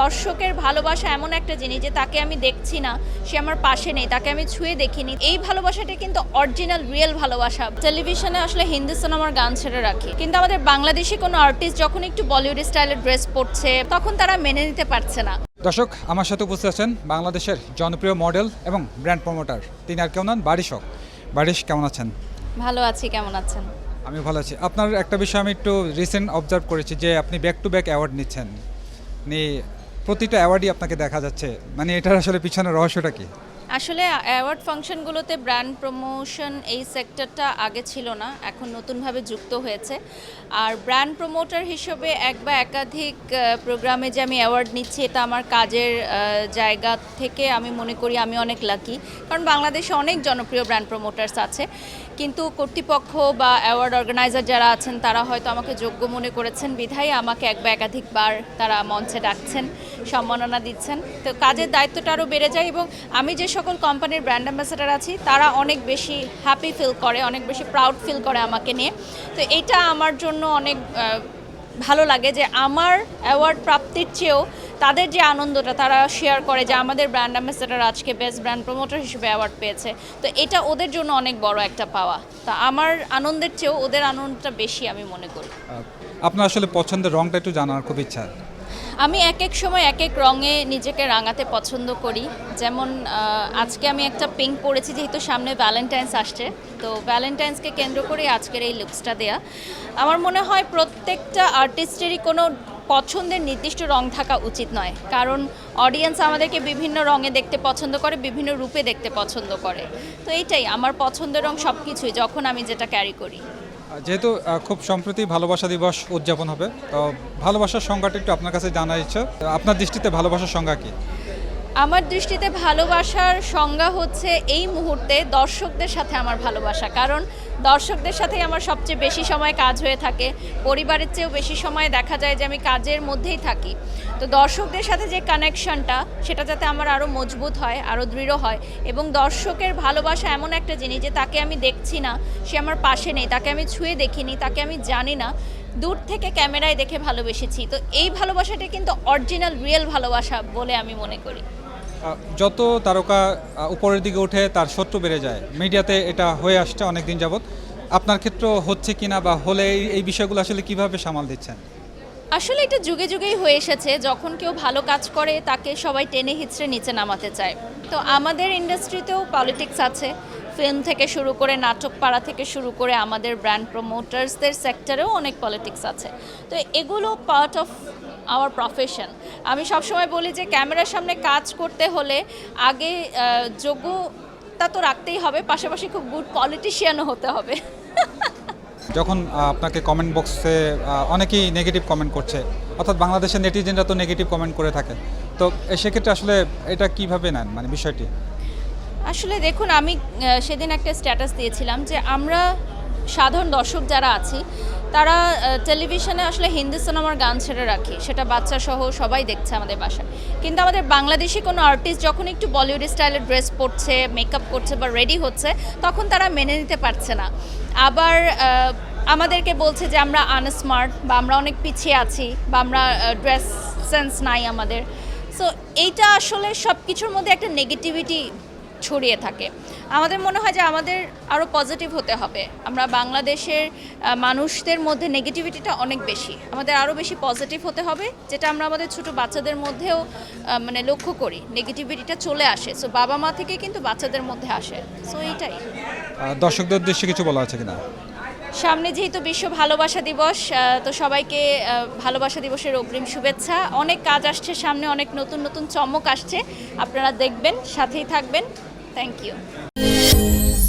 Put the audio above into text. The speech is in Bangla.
দর্শকের ভালোবাসা এমন একটা জিনিস যে তাকে আমি দেখছি না সে আমার পাশে নেই তাকে আমি ছুঁয়ে দেখিনি। এই ভালোবাসাটা কিন্তু অরিজিনাল রিয়েল ভালোবাসা। টেলিভিশনে আসলে হিন্দুস্তান আমার গান ছেড়ে রাখি। কিন্তু আমাদের বাংলাদেশি কোনো আর্টিস্ট যখন একটু বলিউড স্টাইলের ড্রেস পরছে তখন তারা মেনে নিতে পারছে না। দর্শক আমার সাথে উপস্থিত আছেন বাংলাদেশের জনপ্রিয় মডেল এবং ব্র্যান্ড প্রমোটার তিনি আর কেউ নন বারিশক। বারিশ কেমন আছেন? ভালো আছি কেমন আছেন? আমি ভালো আছি। আপনার একটা বিষয় আমি একটু রিসেন্ট অবজার্ভ করেছি যে আপনি ব্যাক টু ব্যাক অ্যাওয়ার্ড নিচ্ছেন। মানে প্রতিটা অ্যাওয়ার্ডই আপনাকে দেখা যাচ্ছে। মানে এটার আসলে পিছনের রহস্যটা কি? আসলে অ্যাওয়ার্ড ফাংশনগুলোতে ব্র্যান্ড প্রমোশন এই সেক্টরটা আগে ছিল না, এখন নতুনভাবে যুক্ত হয়েছে। আর ব্র্যান্ড প্রমোটার হিসেবে এক বা একাধিক প্রোগ্রামে যে আমি অ্যাওয়ার্ড নিচ্ছি, এটা আমার কাজের জায়গা থেকে আমি মনে করি আমি অনেক লাকি কারণ বাংলাদেশে অনেক জনপ্রিয় ব্র্যান্ড প্রমোটার্স আছে। কিন্তু কর্তৃপক্ষ বা অ্যাওয়ার্ড অর্গানাইজার যারা আছেন, তারা হয়তো আমাকে যোগ্য মনে করেছেন। বিধায় আমাকে এক বা একাধিকবার তারা মঞ্চে ডাকছেন, সম্মাননা দিচ্ছেন। তো কাজের দায়িত্বটা আরও বেড়ে যায় এবং আমি যে সকল কোম্পানির ব্র্যান্ড অ্যাম্বাসেডার আছি, তারা অনেক বেশি হ্যাপি ফিল করে, অনেক বেশি প্রাউড ফিল করে আমাকে নিয়ে। তো এটা আমার জন্য অনেক ভালো লাগে যে আমার অ্যাওয়ার্ড প্রাপ্তির চেয়েও তাদের যে আনন্দটা তারা শেয়ার করে যে আমাদের ব্র্যান্ড অ্যাম্বাসেডার আজকে বেস্ট ব্র্যান্ড প্রমোটার হিসেবে অ্যাওয়ার্ড পেয়েছে। তো এটা ওদের জন্য অনেক বড় একটা পাওয়া। তা আমার আনন্দের চেয়েও ওদের আনন্দটা বেশি আমি মনে করি। আপনার আসলে পছন্দের রংটা একটু জানার খুব ইচ্ছা। আমি এক এক সময় এক এক রঙে নিজেকে রাঙাতে পছন্দ করি। যেমন আজকে আমি একটা পিঙ্ক পরেছি যেহেতু সামনে ভ্যালেন্টাইন্স আসছে। তো ভ্যালেন্টাইন্সকে কেন্দ্র করে আজকের এই লুকসটা দেয়া। আমার মনে হয় প্রত্যেকটা আর্টিস্টেরই কোনো পছন্দের নির্দিষ্ট রং থাকা উচিত নয়। কারণ অডিয়েন্স আমাদেরকে বিভিন্ন রঙে দেখতে পছন্দ করে, বিভিন্ন রূপে দেখতে পছন্দ করে। তো এইটাই, আমার পছন্দের রং সব কিছুই যখন আমি যেটা ক্যারি করি। যেহেতু খুব সম্প্রতি ভালোবাসা দিবস উদযাপন হবে, তো ভালোবাসার সংজ্ঞাটা একটু আপনার কাছে জানার ইচ্ছা। আপনার দৃষ্টিতে ভালোবাসার সংজ্ঞা কি? আমার দৃষ্টিতে ভালোবাসার সংজ্ঞা হচ্ছে এই মুহূর্তে দর্শকদের সাথে আমার ভালোবাসা। কারণ দর্শকদের সাথেই আমার সবচেয়ে বেশি সময় কাজ হয়ে থাকে। পরিবারের চেয়েও বেশি সময় দেখা যায় যে আমি কাজের মধ্যেই থাকি। তো দর্শকদের সাথে যে কানেকশনটা সেটা যাতে আমার আরও মজবুত হয় আরও দৃঢ় হয় এবং দর্শকের ভালোবাসা এমন একটা জিনিস যে তাকে আমি দেখছি না, সে আমার পাশে নেই, তাকে আমি ছুঁয়ে দেখিনি, তাকে আমি জানি না, দূর থেকে ক্যামেরায় দেখে ভালোবেসেছি। তো এই ভালোবাসাটা কিন্তু অরিজিনাল রিয়েল ভালোবাসা বলে আমি মনে করি। যত তারকা উপরের দিকে উঠে তার শত্রু বেড়ে যায়, মিডিয়াতে এটা হয়ে আসছে অনেক দিন যাবৎ। আপনার ক্ষেত্রে হচ্ছে কিনা বা হলে এই- এই বিষয়গুলো আসলে কীভাবে সামাল দিচ্ছেন? আসলে এটা যুগে যুগেই হয়ে এসেছে, যখন কেউ ভালো কাজ করে তাকে সবাই টেনে হিচড়ে নিচে নামাতে চায়। তো আমাদের ইন্ডাস্ট্রিতেও পলিটিক্স আছে ফিল্ম থেকে শুরু করে নাটক পাড়া থেকে শুরু করে আমাদের ব্র্যান্ড প্রমোটার্সদের সেক্টরেও অনেক পলিটিক্স আছে। তো এগুলো পার্ট অফ আওয়ার প্রফেশন আমি সবসময় বলি যে, ক্যামেরার সামনে কাজ করতে হলে আগে যোগ্যতা তো রাখতেই হবে, পাশাপাশি খুব গুড পলিটিশিয়ানও হতে হবে। যখন আপনাকে কমেন্ট বক্সে অনেকেই নেগেটিভ কমেন্ট করছে, অর্থাৎ বাংলাদেশের নেটিজেনরা তো নেগেটিভ কমেন্ট করে থাকে। তো সেক্ষেত্রে আসলে এটা কীভাবে নেন মানে বিষয়টি? আসলে দেখুন, আমি সেদিন একটা স্ট্যাটাস দিয়েছিলাম যে আমরা সাধারণ দর্শক যারা আছি, তারা টেলিভিশনে আসলে হিন্দুস্তান আমার গান ছেড়ে রাখি। সেটা বাচ্চা সহ সবাই দেখছে আমাদের বাসায়। কিন্তু আমাদের বাংলাদেশি কোনো আর্টিস্ট যখন একটু বলিউড স্টাইলের ড্রেস পরছে মেকআপ করছে বা রেডি হচ্ছে, তখন তারা মেনে নিতে পারছে না। আবার আমাদেরকে বলছে যে আমরা আনস্মার্ট বা আমরা অনেক পিছিয়ে আছি বা আমরা ড্রেস সেন্স নাই আমাদের। সো এইটা আসলে সব কিছুর মধ্যে একটা নেগেটিভিটি ছড়িয়ে থাকে। আমাদের মনে হয় যে আমাদের আরও পজিটিভ হতে হবে। আমরা বাংলাদেশের মানুষদের মধ্যে নেগেটিভিটিটা অনেক বেশি। আমাদের আরও বেশি পজিটিভ হতে হবে যেটা আমরা আমাদের ছোট বাচ্চাদের মধ্যেও মানে লক্ষ্য করি। নেগেটিভিটিটা চলে আসে। সো বাবা মা থেকে কিন্তু বাচ্চাদের মধ্যে আসে। সো এইটাই। দর্শকদের উদ্দেশ্যে কিছু বলা আছে কিনা? সামনে যেহেতু বিশ্ব ভালোবাসা দিবস তো সবাইকে ভালোবাসা দিবসের অগ্রিম শুভেচ্ছা। অনেক কাজ আসছে সামনে অনেক নতুন নতুন চমক আসছে। আপনারা দেখবেন সাথেই থাকবেন। Thank you.